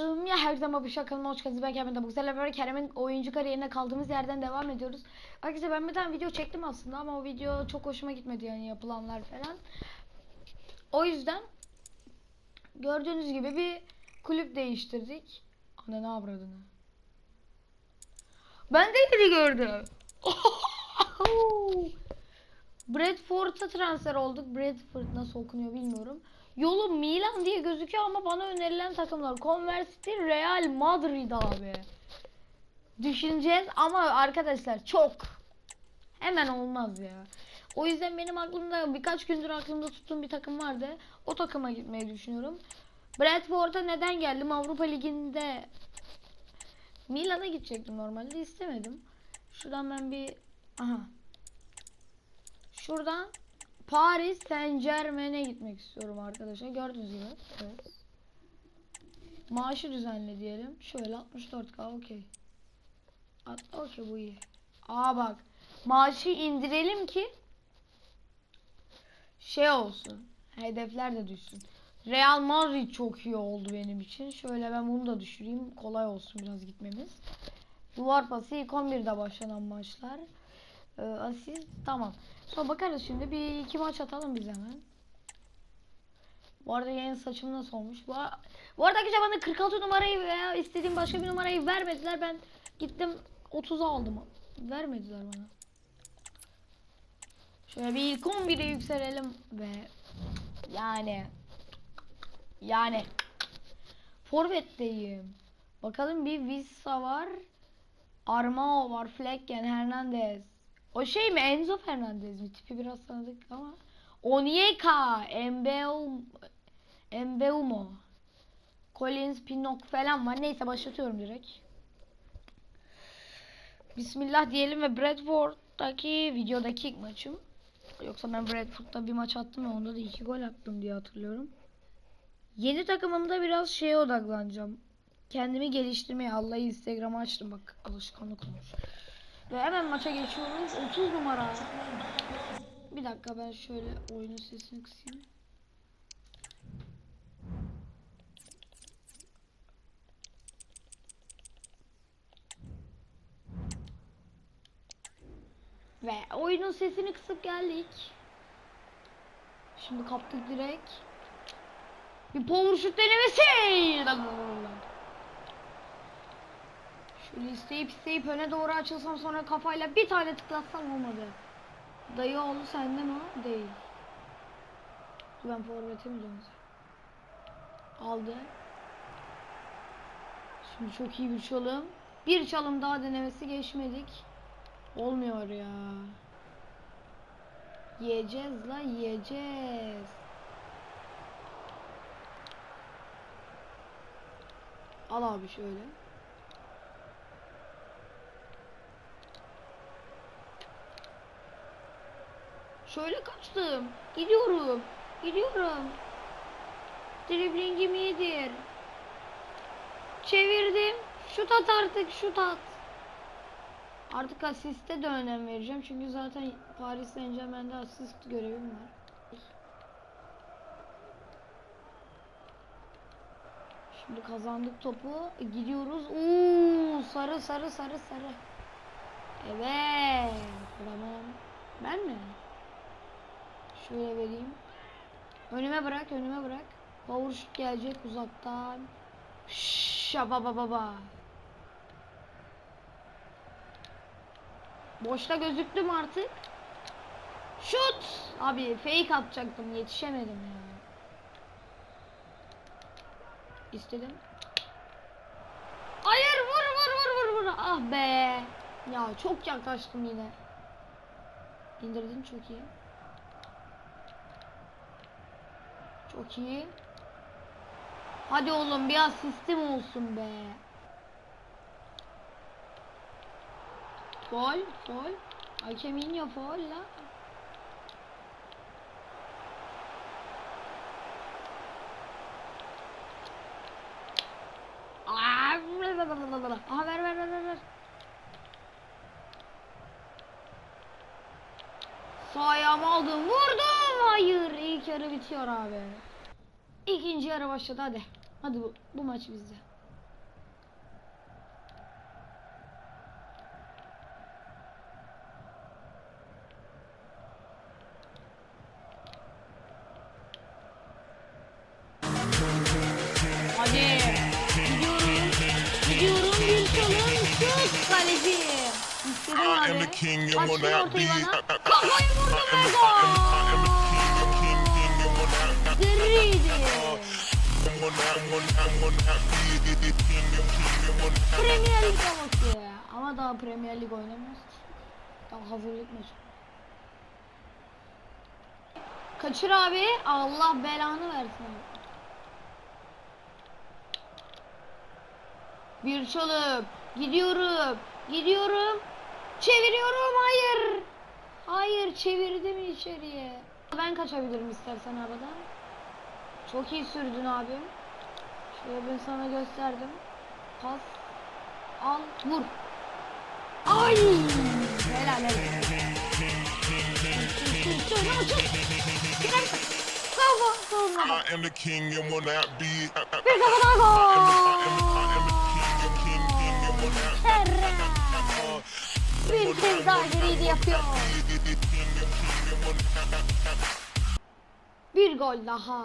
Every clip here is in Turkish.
Ya her zaman bu şakalıma hoş geldiniz. Ben Kerem de bu güzel böyle Kerem'in oyuncu kariyerine kaldığımız yerden devam ediyoruz. Arkadaşlar ben bir tane video çektim aslında ama o video çok hoşuma gitmedi yani yapılanlar falan. O yüzden gördüğünüz gibi bir kulüp değiştirdik. Ana ne avradını. Ben de yeni gördüm. Bradford'a transfer olduk. Bradford nasıl okunuyor bilmiyorum. Yolu Milan diye gözüküyor ama bana önerilen takımlar Converse Real Madrid abi. Düşüneceğiz ama arkadaşlar çok hemen olmaz ya. O yüzden benim aklımda birkaç gündür aklımda tuttuğum bir takım vardı. O takıma gitmeyi düşünüyorum. Bradford'a neden geldim? Avrupa Ligi'nde Milan'a gidecektim normalde istemedim. Şuradan ben bir aha. Şuradan Paris Saint Germain'e gitmek istiyorum arkadaşlar. Gördüğünüz gibi. Evet. Maaşı düzenle diyelim. Şöyle 64k okey. At- Okey bu iyi. Aa bak. Maaşı indirelim ki şey olsun. Hedefler de düşsün. Real Madrid çok iyi oldu benim için. Şöyle ben bunu da düşüreyim. Kolay olsun biraz gitmemiz. Duvar pası ilk 11'de başlanan maçlar. Ee, asist tamam. Sonra bakarız şimdi. Bir iki maç atalım biz hemen. Bu arada yeni saçım nasıl olmuş? Bu, ar- bu arada arkadaşlar bana 46 numarayı veya istediğim başka bir numarayı vermediler. Ben gittim 30'a aldım. Vermediler bana. Şöyle bir ilk 11'e yükselelim ve yani yani forvetteyim. Bakalım bir Vissa var. Armao var. Flecken, Hernandez. O şey mi? Enzo Fernandez mi? Tipi biraz tanıdık ama. Onyeka, Embeum, Embeumo. Collins, Pinnock falan var. Neyse başlatıyorum direkt. Bismillah diyelim ve Bradford'daki videodaki ilk maçım. Yoksa ben Bradford'da bir maç attım ve onda da iki gol attım diye hatırlıyorum. Yeni takımımda biraz şeye odaklanacağım. Kendimi geliştirmeye Allah'ı Instagram'ı açtım bak alışkanlık olmuş. Ve hemen maça geçiyoruz. 30 numara. Bir dakika ben şöyle oyunun sesini kısayım. Ve oyunun sesini kısıp geldik. Şimdi kaptık direkt. Bir power shoot denemesi. İsteyip isteyip öne doğru açılsam sonra kafayla bir tane tıklatsam olmadı. Dayı oğlu sende mi? Değil. Ben forvete mi döneceğim? Aldı. Şimdi çok iyi bir çalım. Bir çalım daha denemesi geçmedik. Olmuyor ya. Yiyeceğiz la yiyeceğiz. Al abi şöyle. Şöyle kaçtım. Gidiyorum. Gidiyorum. Driblingim iyidir. Çevirdim. Şut at artık şut at. Artık asiste de önem vereceğim. Çünkü zaten Paris Saint Germain'de asist görevim var. Şimdi kazandık topu. Gidiyoruz. Oo, sarı sarı sarı sarı. Evet. Tamam. Ben mi? Şöyle vereyim. Önüme bırak, önüme bırak. Power shoot gelecek uzaktan. Şaba baba baba. Boşta gözüktüm artık. Şut! Abi fake atacaktım yetişemedim ya. İstedim. Hayır vur vur vur vur vur. Ah be. Ya çok yaklaştım yine. İndirdin çok iyi. Çok iyi. Hadi oğlum bir asistim olsun be. Fol, fol. Hakemin ya fol la. bitiyor abi. İkinci yarı başladı hadi. Hadi bu, bu maç bizde. Hadi. Gidiyorum. Gidiyorum bir çalım. Şut kaleci. İstedim abi. Başka ortayı bana. Kafayı vurdum. Gol not. Premier Lig havası. Ama daha Premier Lig oynamıyoruz ki. Hazırlık maçı. Kaçır abi. Allah belanı versin. Bir çalım. Gidiyorum. Gidiyorum. Çeviriyorum. Hayır. Hayır çevirdim içeriye. Ben kaçabilirim istersen aradan. Çok iyi sürdün abim. Şöyle ben sana gösterdim. Pas. Al. Vur. Ay. Helal helal. I am the king and will not be. Bir kez daha geriydi yapıyor. Bir gol daha.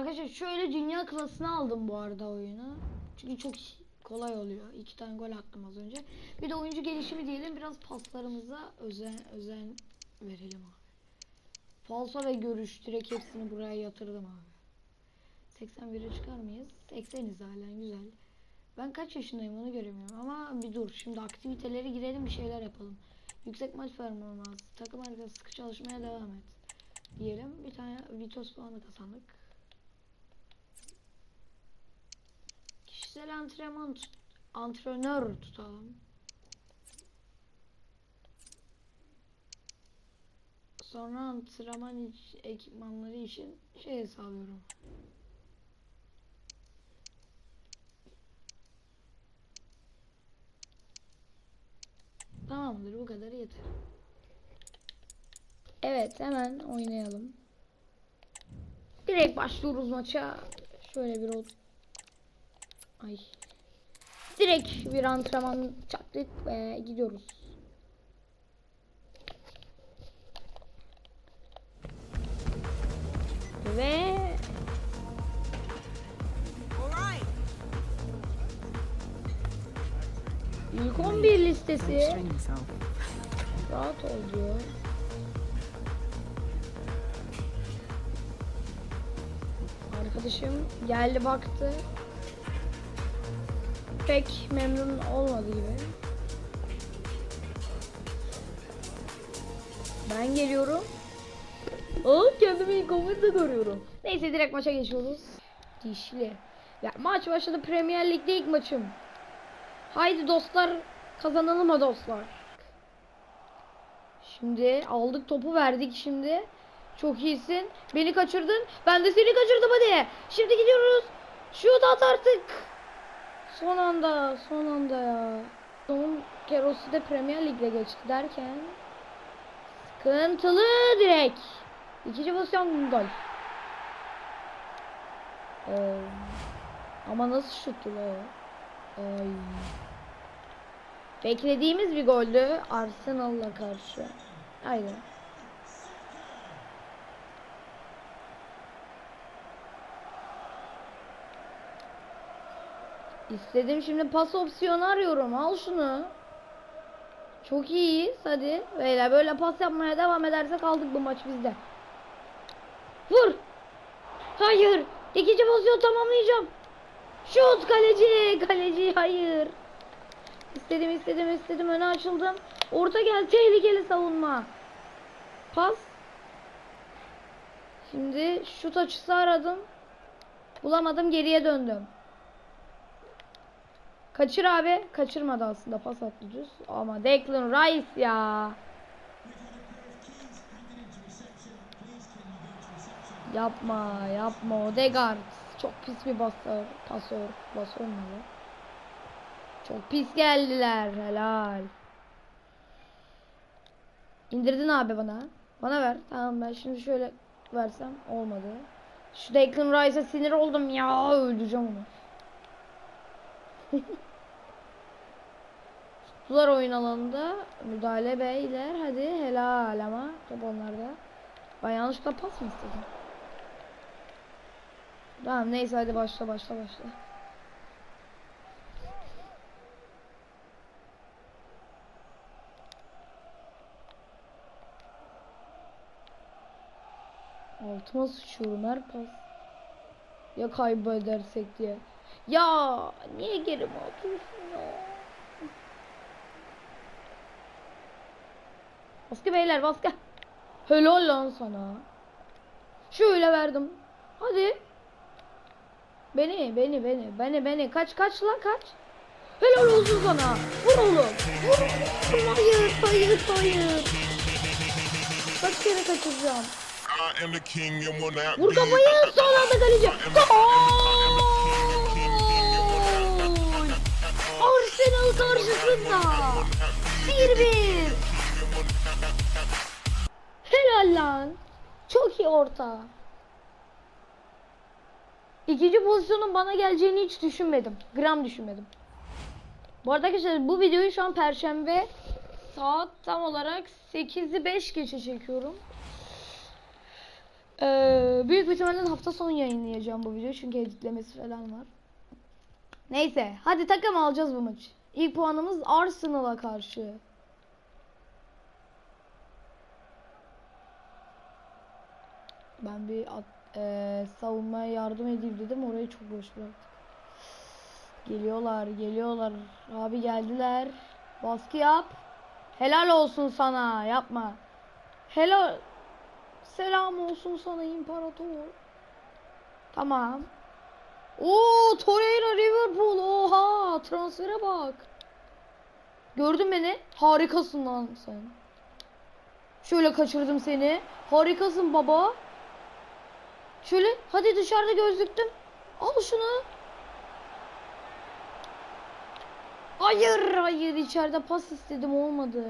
Arkadaşlar şöyle dünya klasını aldım bu arada oyunu. Çünkü çok kolay oluyor. İki tane gol attım az önce. Bir de oyuncu gelişimi diyelim. Biraz paslarımıza özen, özen verelim abi. Falso ve görüş direkt hepsini buraya yatırdım abi. 81'e çıkar mıyız? 80'iz halen güzel. Ben kaç yaşındayım onu göremiyorum ama bir dur. Şimdi aktivitelere girelim bir şeyler yapalım. Yüksek maç performansı. Takım arkası sıkı çalışmaya devam et. Diyelim. Bir tane Vitos puanı kazandık. Kişisel antrenman antrenör tutalım. Sonra antrenman ekipmanları için şey hesaplıyorum. Tamamdır bu kadar yeter. Evet hemen oynayalım. Direkt başlıyoruz maça. Şöyle bir ol. Ay. Direkt bir antrenman çaktık ve gidiyoruz. Ve ilk 11 listesi rahat ol diyor. Arkadaşım geldi baktı. Pek memnun olmadı gibi. Ben geliyorum. Aa kendimi de görüyorum. Neyse direkt maça geçiyoruz. Dişli. Ya maç başladı Premier Lig'de ilk maçım. Haydi dostlar kazanalım ha dostlar. Şimdi aldık topu verdik şimdi. Çok iyisin. Beni kaçırdın. Ben de seni kaçırdım hadi. Şimdi gidiyoruz. Şut at artık. Son anda, son anda ya. Son Kerosi de Premier Lig'le geçti derken sıkıntılı direkt. İkinci pozisyon gol. Ee, ama nasıl şuttu la? Ay. Beklediğimiz bir goldü Arsenal'la karşı. Aynen. İstedim şimdi pas opsiyonu arıyorum. Al şunu. Çok iyiyiz. Hadi. Beyler böyle pas yapmaya devam edersek aldık bu maç bizde. Vur. Hayır. İkinci pozisyon tamamlayacağım. Şut kaleci. Kaleci hayır. İstedim istedim istedim öne açıldım. Orta gel tehlikeli savunma. Pas. Şimdi şut açısı aradım. Bulamadım geriye döndüm. Kaçır abi. Kaçırmadı aslında pas attı düz. Ama Declan Rice ya. Yapma yapma Odegaard. Çok pis bir basör. Pasör. Basör mü? Çok pis geldiler. Helal. İndirdin abi bana. Bana ver. Tamam ben şimdi şöyle versem olmadı. Şu Declan Rice'a sinir oldum ya. Öldüreceğim onu. Tuttular oyun alanında. Müdahale beyler. Hadi helal ama. Top onlarda. Ben yanlışlıkla pas mı istedim? Tamam neyse hadi başla başla başla. Altıma sıçıyorum her pas. Ya kaybedersek diye. Ya niye geri mi atıyorsun ya? Baskı beyler baskı. Helal lan sana. Şöyle verdim. Hadi. Beni beni beni beni beni kaç kaç lan kaç. Helal olsun sana. Vur oğlum. Vur. Hayır hayır hayır. Kaç kere kaçıracağım. Vur kafayı son anda kaleci. Gol! Arsenal karşısında 1-1. Helal lan. Çok iyi orta. İkinci pozisyonun bana geleceğini hiç düşünmedim. Gram düşünmedim. Bu arada arkadaşlar bu videoyu şu an perşembe saat tam olarak 8'i 5 geçe çekiyorum. Ee, büyük ihtimalle hafta sonu yayınlayacağım bu videoyu çünkü editlemesi falan var. Neyse hadi takım alacağız bu maçı. İlk puanımız Arsenal'a karşı. Ben bir at, eee, savunmaya yardım edeyim dedim orayı çok boş bıraktık. Geliyorlar geliyorlar. Abi geldiler. Baskı yap. Helal olsun sana yapma. Helal. Selam olsun sana imparator. Tamam. Oo Torreira Liverpool. Oha transfere bak. Gördün beni? Harikasın lan sen. Şöyle kaçırdım seni. Harikasın baba. Şöyle hadi dışarıda gözlüktüm. Al şunu. Hayır hayır içeride pas istedim olmadı.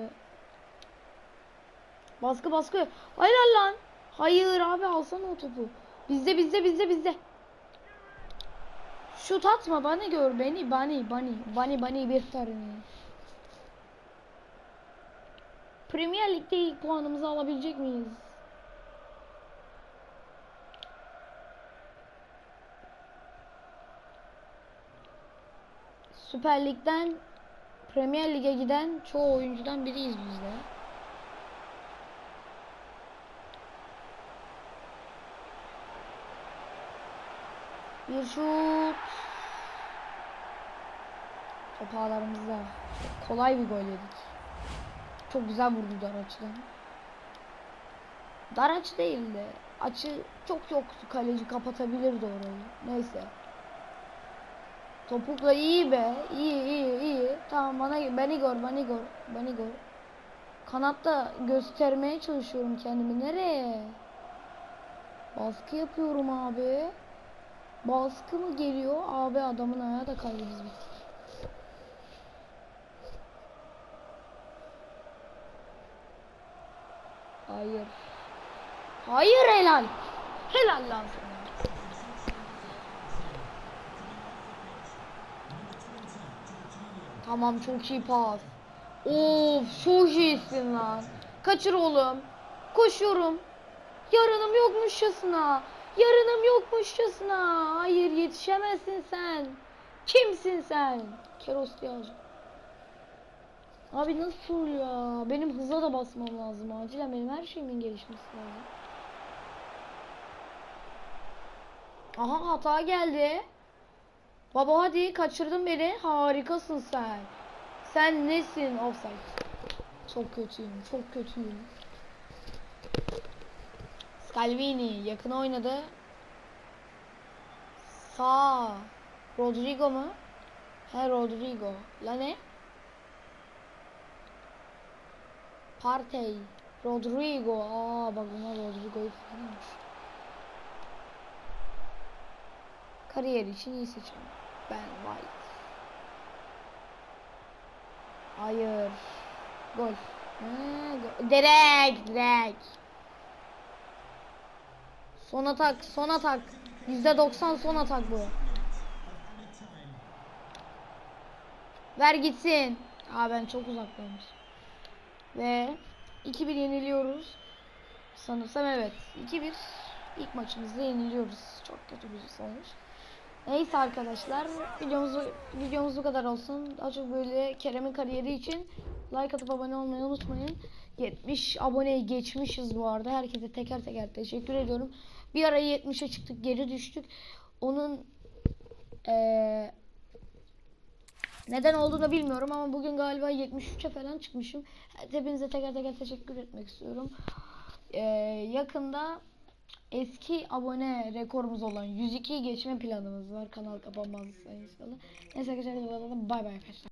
Baskı baskı. Hayır lan. Hayır abi alsana o topu. Bizde bizde bizde bizde. Şut atma bana gör beni bani bani bani bani bir tane. Premier Lig'de ilk puanımızı alabilecek miyiz? Süper Lig'den Premier Lig'e giden çoğu oyuncudan biriyiz biz de. Bir şut. Top ağlarımızda. Çok kolay bir gol yedik. Çok güzel vurdu dar açıdan. Dar açı değildi. Açı çok yoktu. Kaleci kapatabilirdi orayı. Neyse. Topukla iyi be. İyi iyi iyi. Tamam bana beni gör beni gör. Beni gör. Kanatta göstermeye çalışıyorum kendimi. Nereye? Baskı yapıyorum abi. Baskı mı geliyor? Abi adamın ayağı da kaydı biz bittik. Hayır. Hayır helal. Helal lan. Tamam çok iyi pas. Of çok iyisin lan. Kaçır oğlum. Koşuyorum. Yarınım yokmuşçasına. Yarınım yokmuşçasına. Hayır yetişemezsin sen. Kimsin sen? Keros diyeceğim. Abi nasıl ya? Benim hıza da basmam lazım acilen. Benim her şeyimin gelişmesi lazım. Aha hata geldi. Baba hadi kaçırdın beni. Harikasın sen. Sen nesin? Offside. Çok kötüyüm. Çok kötüyüm. Scalvini yakın oynadı. Sağ. Rodrigo mu? He Rodrigo. La ne? Partey. Rodrigo. Aa bak buna Rodrigo'yu falanmış. Kariyer için iyi seçim. Ben White. Hayır. Gol. Ha, gol. Direkt, direkt. Son atak, son atak. %90 son atak bu. Ver gitsin. Aa ben çok uzaktaymış. Ve 2-1 yeniliyoruz. Sanırsam evet. 2-1 ilk maçımızda yeniliyoruz. Çok kötü bir sonuç. Neyse arkadaşlar videomuz videomuz bu kadar olsun. Daha çok böyle Kerem'in kariyeri için like atıp abone olmayı unutmayın. 70 aboneyi geçmişiz bu arada. Herkese teker teker teşekkür ediyorum. Bir ara 70'e çıktık, geri düştük. Onun eee, neden olduğunu bilmiyorum ama bugün galiba 73'e falan çıkmışım. Hepinize teker teker teşekkür etmek istiyorum. Eee, yakında eski abone rekorumuz olan 102'yi geçme planımız var. Kanal kapanmaz inşallah. Neyse arkadaşlar bay bay arkadaşlar.